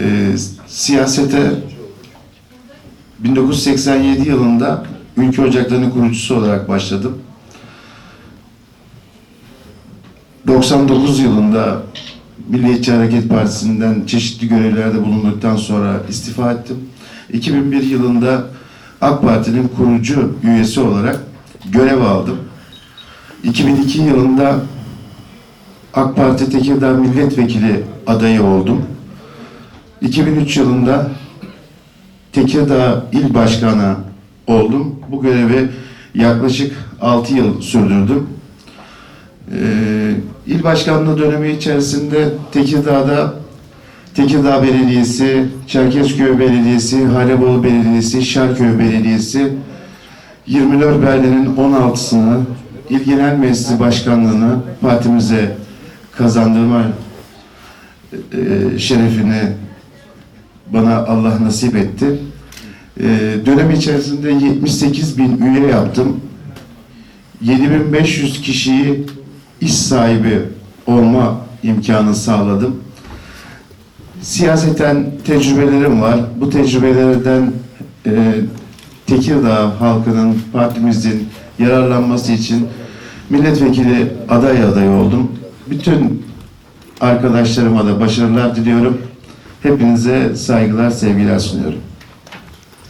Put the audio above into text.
Ee, siyasete 1987 yılında Ülke Ocakları'nın kurucusu olarak başladım. 99 yılında Milliyetçi Hareket Partisi'nden çeşitli görevlerde bulunduktan sonra istifa ettim. 2001 yılında AK Parti'nin kurucu üyesi olarak görev aldım. 2002 yılında AK Parti Tekirdağ Milletvekili adayı oldum. 2003 yılında Tekirdağ İl Başkanı oldum. Bu görevi yaklaşık 6 yıl sürdürdüm. Ee, il başkanlığı dönemi içerisinde Tekirdağ'da Tekirdağ Belediyesi, Çerkezköy Belediyesi, Halebolu Belediyesi, Şarköy Belediyesi 24 beldenin 16'sını İl Genel Meclisi Başkanlığı'nı partimize kazandırma e, şerefini bana Allah nasip etti. E, dönem içerisinde 78 bin üye yaptım. 7500 kişiyi iş sahibi olma imkanı sağladım. Siyaseten tecrübelerim var. Bu tecrübelerden e, Tekirdağ halkının, partimizin yararlanması için milletvekili aday adayı oldum. Bütün arkadaşlarıma da başarılar diliyorum. Hepinize saygılar, sevgiler sunuyorum.